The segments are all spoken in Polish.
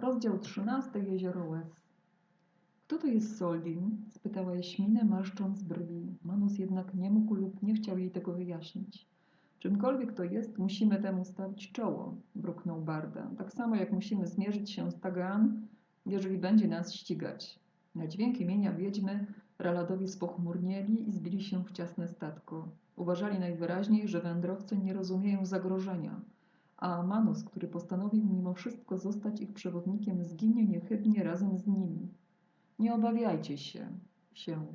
Rozdział 13. Jezioro Łez. Kto to jest Soldin? spytała Jaśminę, marszcząc brwi. Manus jednak nie mógł lub nie chciał jej tego wyjaśnić. Czymkolwiek to jest, musimy temu stawić czoło, mruknął Barda. Tak samo jak musimy zmierzyć się z Tagaan, jeżeli będzie nas ścigać. Na dźwięk imienia wiedźmy Raladowi spochmurnieli i zbili się w ciasne statko. Uważali najwyraźniej, że wędrowcy nie rozumieją zagrożenia, a Manus, który postanowił mimo wszystko zostać ich przewodnikiem, zginie niechybnie razem z nimi. Nie obawiajcie się, się,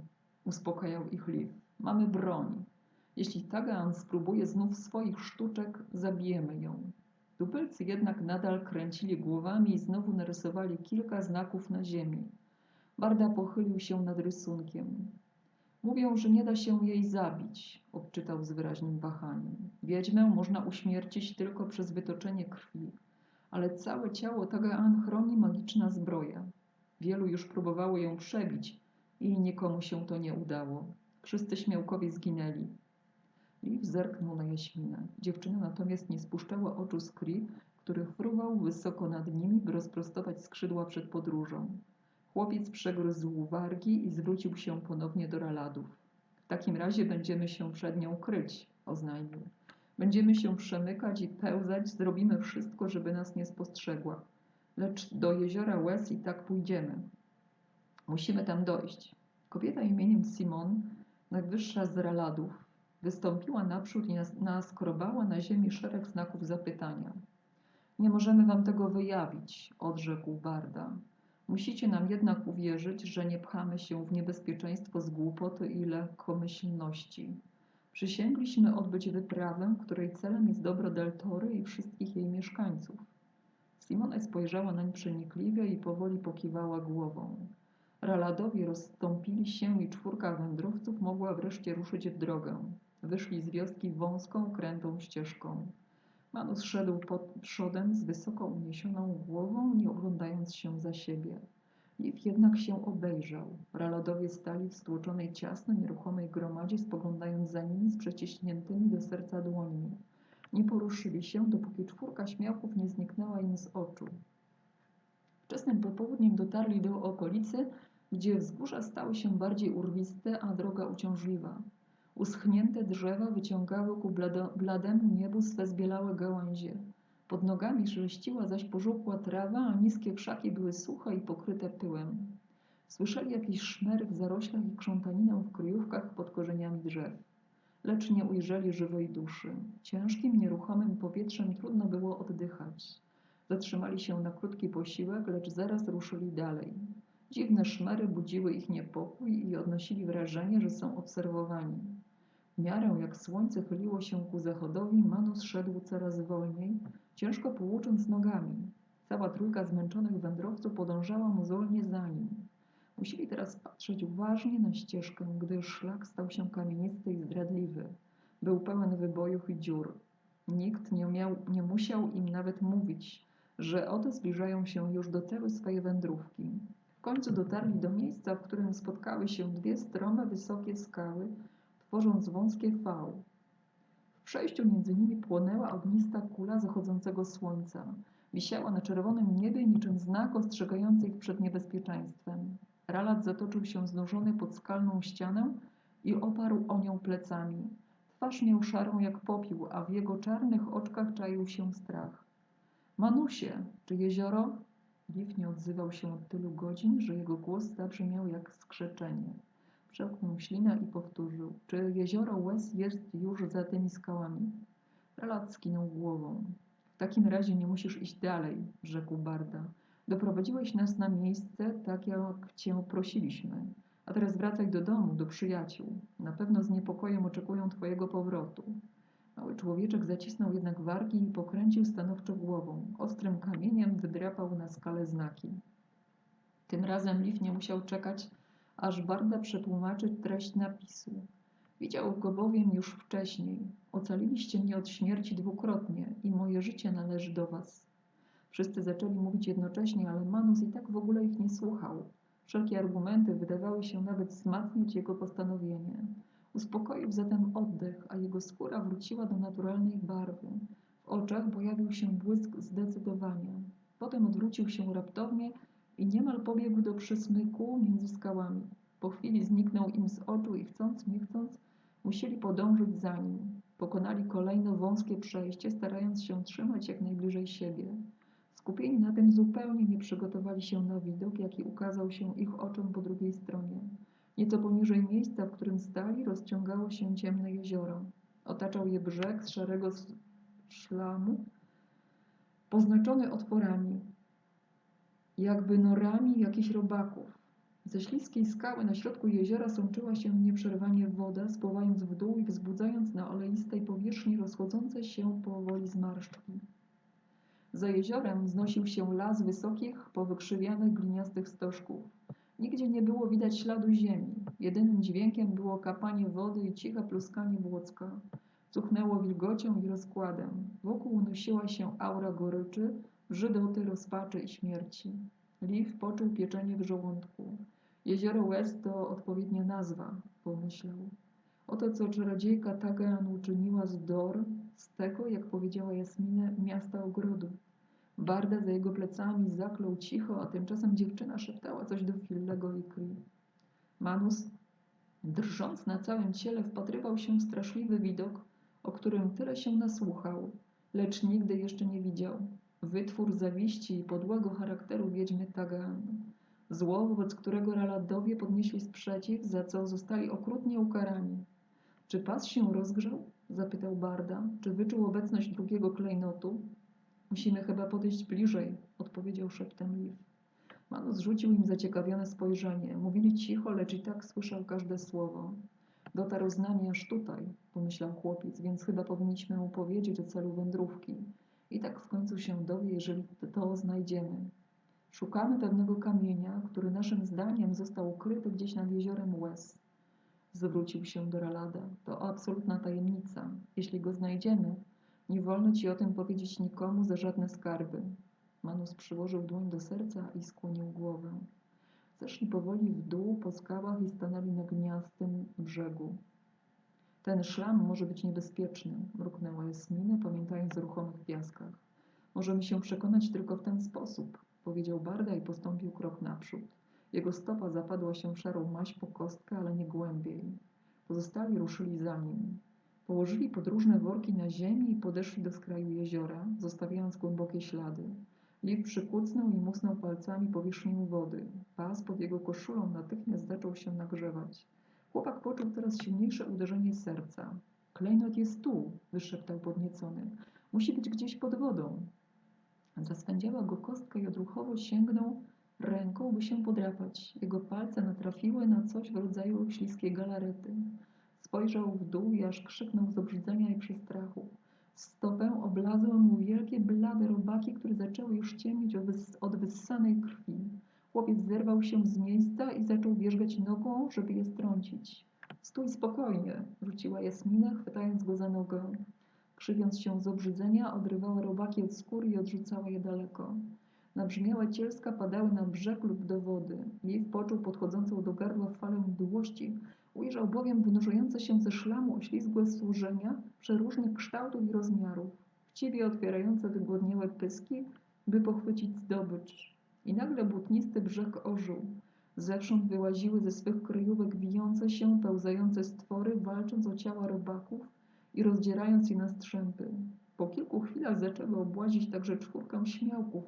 uspokajał ich Liv. Mamy broń. Jeśli Tagan spróbuje znów swoich sztuczek, zabijemy ją. Tubylcy jednak nadal kręcili głowami i znowu narysowali kilka znaków na ziemi. Barda pochylił się nad rysunkiem. Mówią, że nie da się jej zabić, odczytał z wyraźnym wahaniem. Wiedźmę można uśmiercić tylko przez wytoczenie krwi, ale całe ciało Tagaan chroni magiczna zbroja. Wielu już próbowało ją przebić i nikomu się to nie udało. Wszyscy śmiałkowie zginęli. Liv zerknął na Jaśminę. Dziewczyna natomiast nie spuszczała oczu z Kri, który fruwał wysoko nad nimi, by rozprostować skrzydła przed podróżą. Chłopiec przegryzł wargi i zwrócił się ponownie do Raladów. W takim razie będziemy się przed nią kryć, oznajmił. Będziemy się przemykać i pełzać, zrobimy wszystko, żeby nas nie spostrzegła. Lecz do jeziora Łez i tak pójdziemy. Musimy tam dojść. Kobieta imieniem Simon, najwyższa z Raladów, wystąpiła naprzód i nas- naskrobała na ziemi szereg znaków zapytania. Nie możemy wam tego wyjawić, odrzekł Barda. Musicie nam jednak uwierzyć, że nie pchamy się w niebezpieczeństwo z głupoty i lekkomyślności. Przysięgliśmy odbyć wyprawę, której celem jest dobro Deltory i wszystkich jej mieszkańców. Simone spojrzała nań przenikliwie i powoli pokiwała głową. Raladowi rozstąpili się i czwórka wędrowców mogła wreszcie ruszyć w drogę. Wyszli z wioski wąską, krętą ścieżką. Manus szedł pod przodem z wysoko uniesioną głową, nie oglądając się za siebie. Liv jednak się obejrzał. Raladowie stali w stłoczonej ciasno, nieruchomej gromadzie, spoglądając za nimi z przeciśniętymi do serca dłońmi. Nie poruszyli się, dopóki czwórka śmiałków nie zniknęła im z oczu. Wczesnym popołudniem dotarli do okolicy, gdzie wzgórza stały się bardziej urwiste, a droga uciążliwa. Uschnięte drzewa wyciągały ku blademu niebu swe zbielałe gałęzie. Pod nogami szeleściła zaś pożółkła trawa, a niskie krzaki były suche i pokryte pyłem. Słyszeli jakiś szmer w zaroślach i krzątaninę w kryjówkach pod korzeniami drzew. Lecz nie ujrzeli żywej duszy. Ciężkim, nieruchomym powietrzem trudno było oddychać. Zatrzymali się na krótki posiłek, lecz zaraz ruszyli dalej. Dziwne szmery budziły ich niepokój i odnosili wrażenie, że są obserwowani. W miarę jak słońce chyliło się ku zachodowi, Manus szedł coraz wolniej, ciężko połucząc nogami. Cała trójka zmęczonych wędrowców podążała mozolnie za nim. Musieli teraz patrzeć uważnie na ścieżkę, gdyż szlak stał się kamienisty i zdradliwy. Był pełen wybojów i dziur. Nikt nie, miał, nie musiał im nawet mówić, że oto zbliżają się już do celu swojej wędrówki. W końcu dotarli do miejsca, w którym spotkały się dwie strome, wysokie skały, tworząc wąskie V. W przejściu między nimi płonęła ognista kula zachodzącego słońca. Wisiała na czerwonym niebie niczym znak ostrzegający ich przed niebezpieczeństwem. Ralat zatoczył się znużony pod skalną ścianę i oparł o nią plecami. Twarz miał szarą jak popiół, a w jego czarnych oczkach czaił się strach. Manusie, czy jezioro? Liv nie odzywał się od tylu godzin, że jego głos zabrzmiał jak skrzeczenie. Przełknął ślinę i powtórzył. Czy jezioro Łez jest już za tymi skałami? Ralat skinął głową. W takim razie nie musisz iść dalej, rzekł Barda. Doprowadziłeś nas na miejsce, tak jak cię prosiliśmy. A teraz wracaj do domu, do przyjaciół. Na pewno z niepokojem oczekują twojego powrotu. Mały człowieczek zacisnął jednak wargi i pokręcił stanowczo głową. Ostrym kamieniem wydrapał na skalę znaki. Tym razem Liv nie musiał czekać, aż Barda przetłumaczy treść napisu. Widział go bowiem już wcześniej. Ocaliliście mnie od śmierci dwukrotnie i moje życie należy do was. Wszyscy zaczęli mówić jednocześnie, ale Manus i tak w ogóle ich nie słuchał. Wszelkie argumenty wydawały się nawet wzmacniać jego postanowienie. Uspokoił zatem oddech, a jego skóra wróciła do naturalnej barwy. W oczach pojawił się błysk zdecydowania. Potem odwrócił się raptownie i niemal pobiegł do przesmyku między skałami. Po chwili zniknął im z oczu i chcąc, nie chcąc, musieli podążyć za nim. Pokonali kolejno wąskie przejście, starając się trzymać jak najbliżej siebie. Skupieni na tym zupełnie nie przygotowali się na widok, jaki ukazał się ich oczom po drugiej stronie. Nieco poniżej miejsca, w którym stali, rozciągało się ciemne jezioro. Otaczał je brzeg z szarego szlamu, poznaczony otworami, jakby norami jakichś robaków. Ze śliskiej skały na środku jeziora sączyła się nieprzerwanie woda, spływając w dół i wzbudzając na oleistej powierzchni rozchodzące się powoli zmarszczki. Za jeziorem wznosił się las wysokich, powykrzywianych gliniastych stożków. Nigdzie nie było widać śladu ziemi. Jedynym dźwiękiem było kapanie wody i ciche pluskanie błocka. Cuchnęło wilgocią i rozkładem. Wokół unosiła się aura goryczy, brzydoty, rozpaczy i śmierci. Liv poczuł pieczenie w żołądku. Jezioro Łez to odpowiednia nazwa, pomyślał. Oto co czarodziejka Tagan uczyniła z Dor, z tego, jak powiedziała Jasminę, miasta ogrodu. Barda za jego plecami zaklął cicho, a tymczasem dziewczyna szeptała coś do Fillego i Kri. Manus, drżąc na całym ciele, wpatrywał się w straszliwy widok, o którym tyle się nasłuchał, lecz nigdy jeszcze nie widział. Wytwór zawiści i podłego charakteru wiedźmy Tagan. Zło, wobec którego Raladowie podnieśli sprzeciw, za co zostali okrutnie ukarani. Czy pas się rozgrzał? zapytał Barda. Czy wyczuł obecność drugiego klejnotu? Musimy chyba podejść bliżej, odpowiedział szeptem Liv. Manus rzucił im zaciekawione spojrzenie. Mówili cicho, lecz i tak słyszał każde słowo. Dotarł z nami aż tutaj, pomyślał chłopiec, więc chyba powinniśmy mu powiedzieć o celu wędrówki. I tak w końcu się dowie, jeżeli to znajdziemy. Szukamy pewnego kamienia, który naszym zdaniem został ukryty gdzieś nad jeziorem Łez. Zwrócił się do Ralada. To absolutna tajemnica. Jeśli go znajdziemy, nie wolno ci o tym powiedzieć nikomu za żadne skarby. Manus przyłożył dłoń do serca i skłonił głowę. Zeszli powoli w dół po skałach i stanęli na gniastym brzegu. Ten szlam może być niebezpieczny, mruknęła Jasmina, pamiętając o ruchomych piaskach. Możemy się przekonać tylko w ten sposób, powiedział Barda i postąpił krok naprzód. Jego stopa zapadła się w szarą maź po kostkę, ale nie głębiej. Pozostali ruszyli za nim. Położyli podróżne worki na ziemi i podeszli do skraju jeziora, zostawiając głębokie ślady. Liv przykucnął i musnął palcami powierzchnię wody. Pas pod jego koszulą natychmiast zaczął się nagrzewać. Chłopak poczuł teraz silniejsze uderzenie serca. Klejnot jest tu, wyszeptał podniecony. Musi być gdzieś pod wodą. Zaswędziała go kostka i odruchowo sięgnął ręką, by się podrapać. Jego palce natrafiły na coś w rodzaju śliskiej galarety. Spojrzał w dół i aż krzyknął z obrzydzenia i przestrachu. Stopę oblazły mu wielkie, blade robaki, które zaczęły już ciemnieć od wyssanej krwi. Chłopiec zerwał się z miejsca i zaczął wierzgać nogą, żeby je strącić. Stój spokojnie, rzuciła Jasmina, chwytając go za nogę. Krzywiąc się z obrzydzenia, odrywała robaki od skóry i odrzucała je daleko. Nabrzmiałe cielska padały na brzeg lub do wody. Liv poczuł podchodzącą do gardła falę mdłości, ujrzał bowiem wynurzające się ze szlamu oślizgłe służenia przeróżnych kształtów i rozmiarów, chciwie otwierające wygłodniałe pyski, by pochwycić zdobycz. I nagle błotnisty brzeg ożył. Zewsząd wyłaziły ze swych kryjówek wijące się, pełzające stwory, walcząc o ciała robaków i rozdzierając je na strzępy. Po kilku chwilach zaczęły obłazić także czwórkę śmiałków,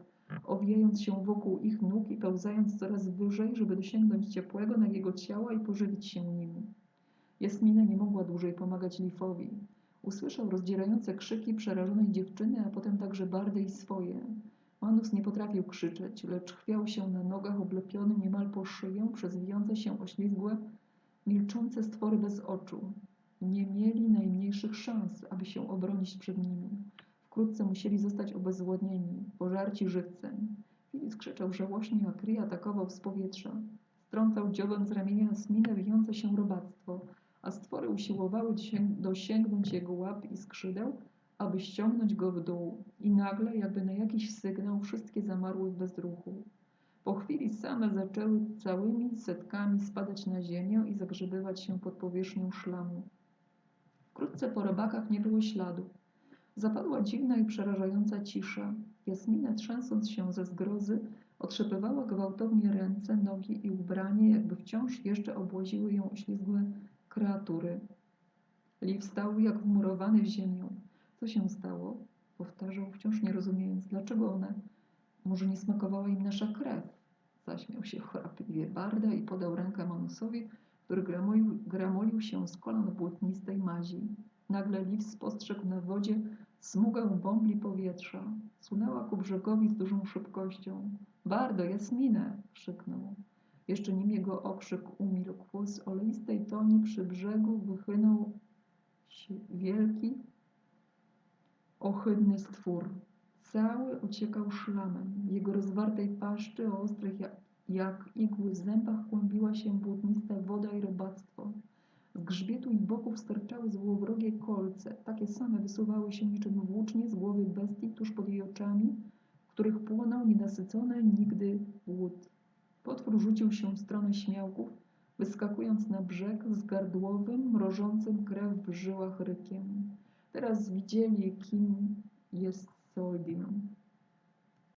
owijając się wokół ich nóg i pełzając coraz wyżej, żeby dosięgnąć ciepłego nagiego ciała i pożywić się nim. Jasmina nie mogła dłużej pomagać Lifowi. Usłyszał rozdzierające krzyki przerażonej dziewczyny, a potem także bardy i swoje. Manus nie potrafił krzyczeć, lecz chwiał się na nogach oblepiony niemal po szyję przez wijące się oślizgłe, milczące stwory bez oczu. Nie mieli najmniejszych szans, aby się obronić przed nimi. Wkrótce musieli zostać obezwładnieni, pożarci żywcem. Filip krzyczał żałośnie, a Kry atakował z powietrza. Strącał dziobem z ramienia Asminę wijące się robactwo, a stwory usiłowały dosięg- dosięgnąć jego łap i skrzydeł, aby ściągnąć go w dół. I nagle, jakby na jakiś sygnał, wszystkie zamarły w bezruchu. Po chwili same zaczęły całymi setkami spadać na ziemię i zagrzebywać się pod powierzchnią szlamu. Wkrótce po robakach nie było śladu. Zapadła dziwna i przerażająca cisza. Jasmina, trzęsąc się ze zgrozy, otrzepywała gwałtownie ręce, nogi i ubranie, jakby wciąż jeszcze obłoziły ją oślizgłe kreatury. Liv stał jak wmurowany w ziemię. Co się stało? Powtarzał, wciąż nie rozumiejąc, dlaczego one. Może nie smakowała im nasza krew? Zaśmiał się chrapliwie Barda i podał rękę Manusowi, który gramolił, gramolił się z kolan błotnistej mazi. Nagle Liv spostrzegł na wodzie smugę bąbli powietrza. Sunęła ku brzegowi z dużą szybkością. Bardo, Jasminę! krzyknął. Jeszcze nim jego okrzyk umilkł, z oleistej toni przy brzegu wychynął wielki, ohydny stwór. Cały ociekał szlamem. Jego rozwartej paszczy o ostrych jak, jak igły zębach kłębiła się błotnista woda i robactwo. Z grzbietu i boków sterczały złowrogie kolce. Takie same wysuwały się niczym włócznie z głowy bestii tuż pod jej oczami, w których płonął nienasycony nigdy głód. Potwór rzucił się w stronę śmiałków, wyskakując na brzeg z gardłowym, mrożącym krew w żyłach rykiem. Teraz widzieli, kim jest Soldin.